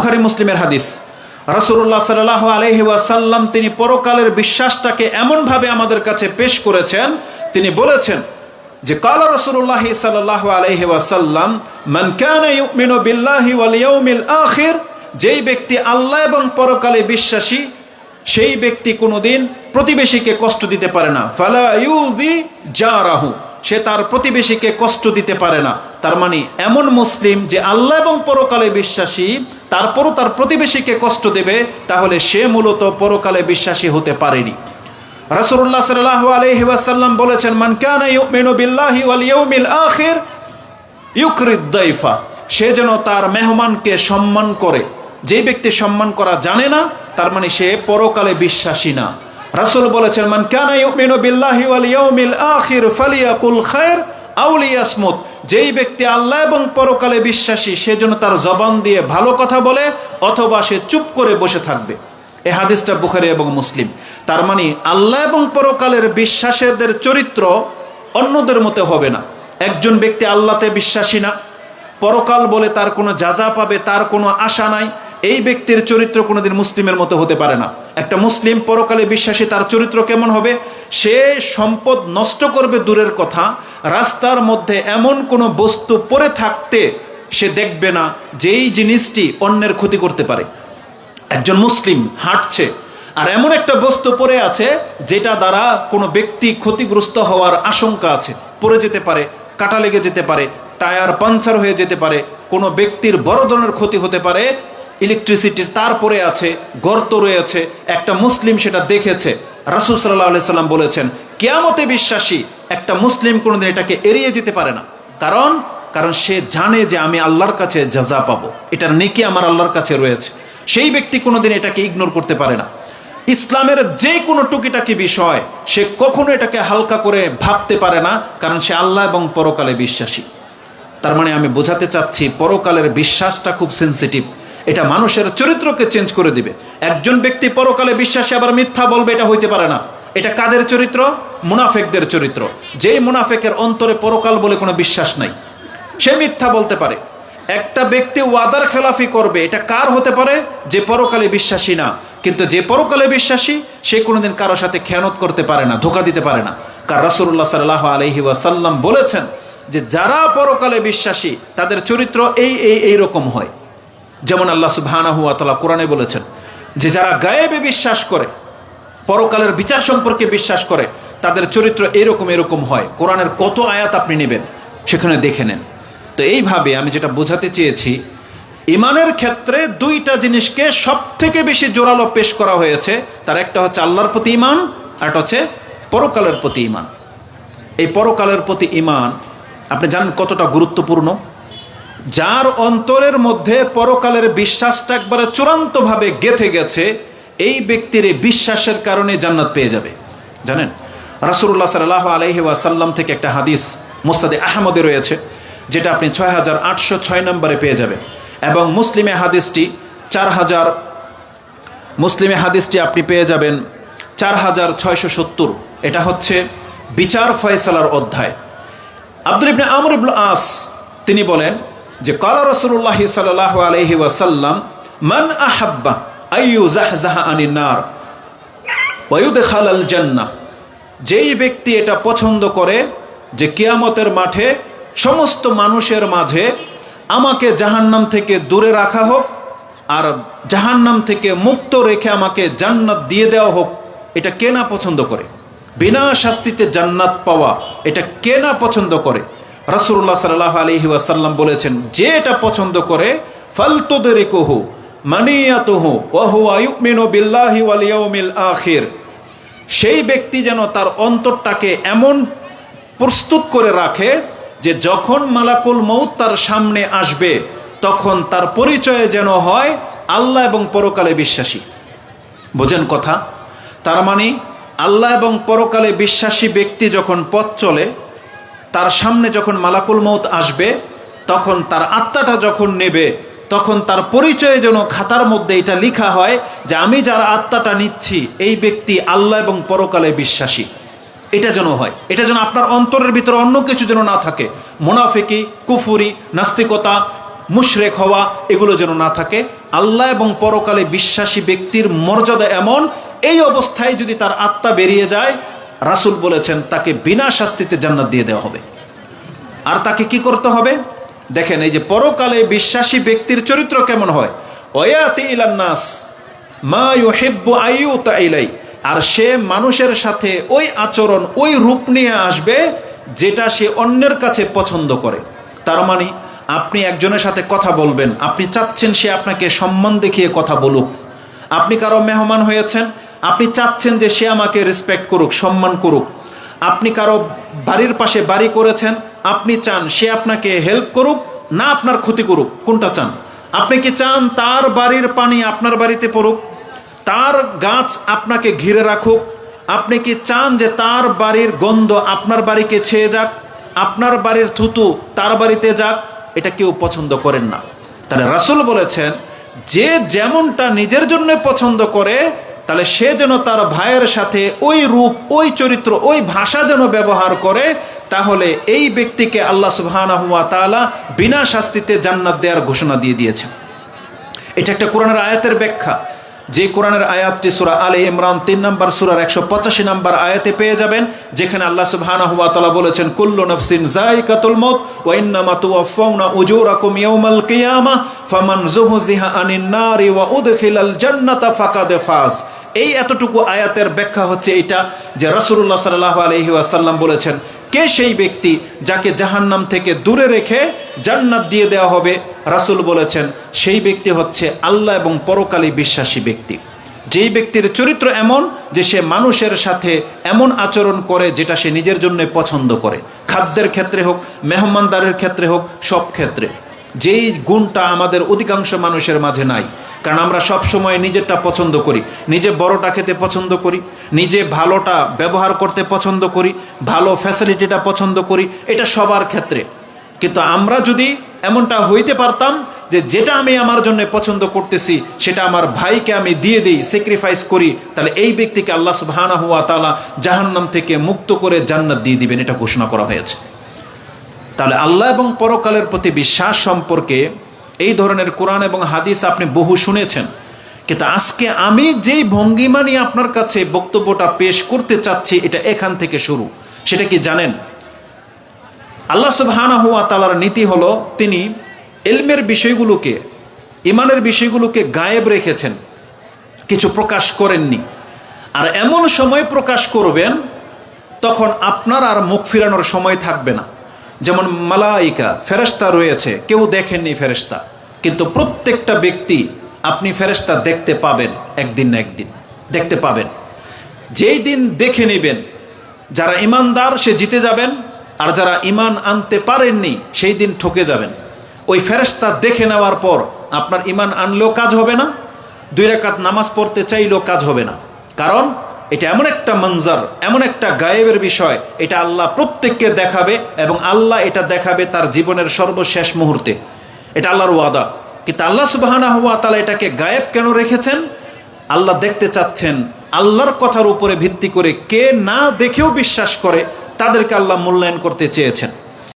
বুখারি মুসলিমের হাদিস। রসুল্লাহ সাল্লাহ আলহি ওয়াসাল্লাম তিনি পরকালের বিশ্বাসটাকে এমনভাবে আমাদের কাছে পেশ করেছেন, তিনি বলেছেন যে, কালা রসুল্লাহ সাল্লাহ আলহি ওয়াসাল্লাম, মান কানা ইউমিনু বিল্লাহি আখির যেই ব্যক্তি আল্লাহ এবং পরকালে বিশ্বাসী, সেই ব্যক্তি কোনোদিন প্রতিবেশীকে কষ্ট দিতে পারে না। ফালা ইউজি জারাহু। সে তার প্রতিবেশীকে কষ্ট দিতে পারে না। তার মানে এমন মুসলিম যে আল্লাহ এবং পরকালে বিশ্বাসী, তারপরও তার প্রতিবেশীকে কষ্ট দেবে, তাহলে সে মূলত পরকালে বিশ্বাসী হতে পারেনি। রাসূলুল্লাহ সাল্লাল্লাহু আলাইহি ওয়াসাল্লাম বলেছেন, মান কানা ওয়াল দাইফা সে যেন তার মেহমানকে সম্মান করে। যেই ব্যক্তি সম্মান করা জানে না, তার মানে সে পরকালে বিশ্বাসী না। রাসূল বলেছেন, মান কানা ইউমিনু বিল্লাহি ওয়াল ইয়াউমিল আখির ফালিয়াকুল খায়র আও লিয়াসমুত। যেই ব্যক্তি আল্লাহ এবং পরকালে বিশ্বাসী, সে যেন তার জবান দিয়ে ভালো কথা বলে অথবা সে চুপ করে বসে থাকবে। এ হাদিসটা বুখারি এবং মুসলিম। তার মানে আল্লাহ এবং পরকালের বিশ্বাসেরদের চরিত্র অন্যদের মতো হবে না। একজন ব্যক্তি আল্লাহতে বিশ্বাসী না, পরকাল বলে তার কোনো যাজা পাবে, তার কোনো আশা নাই এই ব্যক্তির চরিত্র কোনোদিন মুসলিমের মতো হতে পারে না। একটা মুসলিম পরকালে বিশ্বাসী তার চরিত্র কেমন হবে? সে সম্পদ নষ্ট করবে দূরের কথা, রাস্তার মধ্যে এমন কোনো বস্তু পরে থাকতে সে দেখবে না যেই জিনিসটি অন্যের ক্ষতি করতে পারে। একজন মুসলিম হাঁটছে আর এমন একটা বস্তু পরে আছে যেটা দ্বারা কোনো ব্যক্তি ক্ষতিগ্রস্ত হওয়ার আশঙ্কা আছে। পড়ে যেতে পারে, কাটা লেগে যেতে পারে, টায়ার পাঞ্চার হয়ে যেতে পারে, কোনো ব্যক্তির বড় ধরনের ক্ষতি হতে পারে ইলেকট্রিসিটির তার পরে আছে, গর্ত রয়েছে, একটা মুসলিম সেটা দেখেছে। রাসুল সাল্লাহ সাল্লাম বলেছেন, কেয়ামতে বিশ্বাসী একটা মুসলিম কোনোদিন এটাকে এড়িয়ে যেতে পারে না। কারণ কারণ সে জানে যে আমি আল্লাহর কাছে যাজা পাবো। এটার নেকি আমার আল্লাহর কাছে রয়েছে। সেই ব্যক্তি কোনোদিন এটাকে ইগনোর করতে পারে না। ইসলামের যে কোনো টুকিটাকি বিষয়, সে কখনো এটাকে হালকা করে ভাবতে পারে না, কারণ সে আল্লাহ এবং পরকালে বিশ্বাসী। তার মানে আমি বোঝাতে চাচ্ছি, পরকালের বিশ্বাসটা খুব সেন্সিটিভ এটা মানুষের চরিত্রকে চেঞ্জ করে দিবে। একজন ব্যক্তি পরকালে বিশ্বাসী আবার মিথ্যা বলবে, এটা হইতে পারে না। এটা কাদের চরিত্র? মুনাফেকদের চরিত্র। যেই মুনাফেকের অন্তরে পরকাল বলে কোনো বিশ্বাস নাই, সে মিথ্যা বলতে পারে। একটা ব্যক্তি ওয়াদার খেলাফি করবে, এটা কার হতে পারে? যে পরকালে বিশ্বাসী না। কিন্তু যে পরকালে বিশ্বাসী, সে কোনোদিন কারোর সাথে খেয়ানত করতে পারে না, ধোকা দিতে পারে না। কার রাসুল্লাহ সাল্লাহ আলহি ওয়াসাল্লাম বলেছেন যে, যারা পরকালে বিশ্বাসী, তাদের চরিত্র এই এই এই রকম হয়। যেমন আল্লাহ তাআলা কোরআনে বলেছেন যে যারা গায়েবে বিশ্বাস করে, পরকালের বিচার সম্পর্কে বিশ্বাস করে, তাদের চরিত্র এরকম এরকম হয়। কোরআনের কত আয়াত আপনি নেবেন, সেখানে দেখে নেন। তো এইভাবে আমি যেটা বোঝাতে চেয়েছি, ইমানের ক্ষেত্রে দুইটা জিনিসকে সব থেকে বেশি জোরালো পেশ করা হয়েছে, তার একটা হচ্ছে আল্লাহর প্রতি ইমান একটা হচ্ছে পরকালের প্রতি ইমান এই পরকালের প্রতি ইমান আপনি জানেন কতটা গুরুত্বপূর্ণ? যার অন্তরের মধ্যে পরকালের বিশ্বাসটা একবারে চূড়ান্তভাবে গেথে গেছে, এই ব্যক্তির বিশ্বাসের কারণে জান্নাত পেয়ে যাবে। জানেন? রাসুল্লাহ সাল্লাহ আলহি ওয়াসাল্লাম থেকে একটা হাদিস মুস্তাদে আহমদে রয়েছে, যেটা আপনি ছয় হাজার আটশো ছয় নম্বরে পেয়ে যাবেন। এবং মুসলিমে হাদিসটি চার হাজার, মুসলিমে হাদিসটি আপনি পেয়ে যাবেন চার হাজার ছয়শো সত্তর। এটা হচ্ছে বিচার ফয়সালার অধ্যায়। আব্দুল ইবনে আমর ইবুল আস, তিনি বলেন যে কালা রসুল্লাহ সাল্লাহ আলহি ওয়াসাল্লাম, মান আহাব্বা আইয়ু জাহজাহা আনির নার ওয়ুদ খালাল জান্না যেই ব্যক্তি এটা পছন্দ করে যে কিয়ামতের মাঠে সমস্ত মানুষের মাঝে আমাকে জাহান্নাম থেকে দূরে রাখা হোক আর জাহান্নাম থেকে মুক্ত রেখে আমাকে জান্নাত দিয়ে দেওয়া হোক, এটা কে না পছন্দ করে? বিনা শাস্তিতে জান্নাত পাওয়া, এটা কে না পছন্দ করে? রাসুল্লাহ সাল্লাহ আলহি ওয়াসাল্লাম বলেছেন, যে এটা পছন্দ করে ফালতোদের কহু মানিয়াতহু বিল্লাহি সেই ব্যক্তি যেন তার অন্তরটাকে এমন প্রস্তুত করে রাখে যে যখন মালাকুল মৌত তার সামনে আসবে, তখন তার পরিচয় যেন হয় আল্লাহ এবং পরকালে বিশ্বাসী। বোঝেন কথা? তার মানে আল্লাহ এবং পরকালে বিশ্বাসী ব্যক্তি যখন পথ চলে তার সামনে যখন মালাকুল মৌত আসবে, তখন তার আত্মাটা যখন নেবে, তখন তার পরিচয়ে যেন খাতার মধ্যে এটা লেখা হয় যে আমি যার আত্মাটা নিচ্ছি, এই ব্যক্তি আল্লাহ এবং পরকালে বিশ্বাসী। এটা যেন হয়। এটা যেন আপনার অন্তরের ভিতরে অন্য কিছু যেন না থাকে। মোনাফেকি, কুফুরি, নাস্তিকতা, মুশরেক হওয়া, এগুলো যেন না থাকে। আল্লাহ এবং পরকালে বিশ্বাসী ব্যক্তির মর্যাদা এমন, এই অবস্থায় যদি তার আত্মা বেরিয়ে যায় রাসূল বলেছেন, তাকে বিনা শাস্তিতে জান্নাত দিয়ে দেওয়া হবে। আর তাকে কি করতে হবে? দেখেন, এই যে পরকালে বিশ্বাসী ব্যক্তির চরিত্র কেমন হয়? ইলাই। আর সে মানুষের সাথে ওই আচরণ, ওই রূপ নিয়ে আসবে যেটা সে অন্যের কাছে পছন্দ করে। তার মানে আপনি একজনের সাথে কথা বলবেন, আপনি চাচ্ছেন সে আপনাকে সম্মান দেখিয়ে কথা বলুক। আপনি কারও মেহমান হয়েছেন আপনি চাচ্ছেন যে সে আমাকে রেসপেক্ট করুক, সম্মান করুক। আপনি কারও বাড়ির পাশে বাড়ি করেছেন, আপনি চান সে আপনাকে হেল্প করুক, না আপনার ক্ষতি করুক। কোনটা চান? আপনি কি চান তার বাড়ির পানি আপনার বাড়িতে পড়ুক? তার গাছ আপনাকে ঘিরে রাখুক? আপনি কি চান যে তার বাড়ির গন্ধ আপনার বাড়িকে ছেয়ে যাক? আপনার বাড়ির থুতু তার বাড়িতে যাক? এটা কেউ পছন্দ করেন না। তাহলে রাসূল বলেছেন, যে যেমনটা নিজের জন্য পছন্দ করে তাহলে সে যেন তার ভাইয়ের সাথে ওই রূপ, ওই চরিত্র, ওই ভাষা যেন ব্যবহার করে, তাহলে এই ব্যক্তিকে আল্লাহ সুবহানাহু ওয়া তাআলা বিনা শাস্তিতে জান্নাত দেওয়ার ঘোষণা দিয়ে দিয়েছেন এটা একটা কোরআনের আয়াতের ব্যাখ্যা। যে কোরআনের আয়াতটি সুরা আলে ইমরান তিন নম্বর, সুরার একশো পঁচাশি নম্বর আয়াতে পেয়ে যাবেন, যেখানে আল্লাহ সুবহানাহু ওয়া তাআলা বলেছেন, কুল্লু নাফসিন যায়িকাতুল মাউত ওয়া ইন্নামা তুওয়াফাউনা উজুরাকুম ইয়াওমাল কিয়ামাহ ফামান যুহজিহা আনিন নারি ওয়া উদখিলাল জান্নাতা ফাকাদ ফাজ। এই এতটুকু আয়াতের ব্যাখ্যা হচ্ছে এটা যে রাসূলুল্লাহ সাল্লাল্লাহু আলাইহি ওয়াসাল্লাম বলেছেন, কে সেই ব্যক্তি যাকে জাহান্নাম থেকে দূরে রেখে জান্নাত দিয়ে দেওয়া হবে? রাসূল বলেছেন, সেই ব্যক্তি হচ্ছে আল্লাহ এবং পরকালে বিশ্বাসী ব্যক্তি। যেই ব্যক্তির চরিত্র এমন যে সে মানুষের সাথে এমন আচরণ করে যেটা সে নিজের জন্য পছন্দ করে। খাদ্যের ক্ষেত্রে হোক, মেহমানদারের ক্ষেত্রে হোক, সব ক্ষেত্রে। যেই গুণটা আমাদের অধিকাংশ মানুষের মাঝে নাই। কারণ আমরা সব সময় নিজেরটা পছন্দ করি। নিজে বড়টা খেতে পছন্দ করি। নিজে ভালোটা ব্যবহার করতে পছন্দ করি। ভালো ফ্যাসিলিটিটা পছন্দ করি। এটা সবার ক্ষেত্রে। কিন্তু আমরা যদি এমনটা হইতে পারতাম যে যেটা আমি আমার জন্য পছন্দ করতেছি, সেটা আমার ভাইকে আমি দিয়ে দিই স্যাক্রিফাইস করি, তাহলে এই ব্যক্তিকে আল্লাহ সুবহানাহু ওয়া তালা জাহান্নাম থেকে মুক্ত করে জান্নাত দিয়ে দিবেন, এটা ঘোষণা করা হয়েছে। তাহলে আল্লাহ এবং পরকালের প্রতি বিশ্বাস সম্পর্কে এই ধরনের কোরআন এবং হাদিস আপনি বহু শুনেছেন। কিন্তু আজকে আমি যেই ভঙ্গিমা নিয়ে আপনার কাছে বক্তব্যটা পেশ করতে চাচ্ছি, এটা এখান থেকে শুরু। সেটা কি জানেন? আল্লাহ সুবহানাহু ওয়া তাআলার নীতি হলো, তিনি এলমের বিষয়গুলোকে ইমানের বিষয়গুলোকে গায়েব রেখেছেন। কিছু প্রকাশ করেননি। আর এমন সময় প্রকাশ করবেন, তখন আপনার আর মুখ ফিরানোর সময় থাকবে না। যেমন মালাইকা ফেরেস্তা রয়েছে, কেউ দেখেননি ফেরেস্তা কিন্তু প্রত্যেকটা ব্যক্তি আপনি ফেরেস্তা দেখতে পাবেন একদিন না একদিন। দেখতে পাবেন। যেই দিন দেখে নেবেন, যারা ইমানদার, সে জিতে যাবেন, আর যারা ইমান আনতে পারেননি, সেই দিন ঠকে যাবেন। ওই ফেরেস্তা দেখে নেওয়ার পর আপনার ইমান আনলেও কাজ হবে না, দুই রেখাত নামাজ পড়তে চাইলেও কাজ হবে না। কারণ এটা এমন একটা মঞ্জার এমন একটা গায়েবের বিষয়, এটা আল্লাহ প্রত্যেককে দেখাবে এবং আল্লাহ এটা দেখাবে তার জীবনের সর্বশেষ মুহূর্তে। এটা আল্লাহর ওয়াদা। কিন্তু আল্লাহ সুবাহানা হুয়া তালা এটাকে গায়েব কেন রেখেছেন? আল্লাহ দেখতে চাচ্ছেন আল্লাহর কথার উপরে ভিত্তি করে কে না দেখেও বিশ্বাস করে তাদেরকে আল্লাহ মূল্যায়ন করতে চেয়েছেন।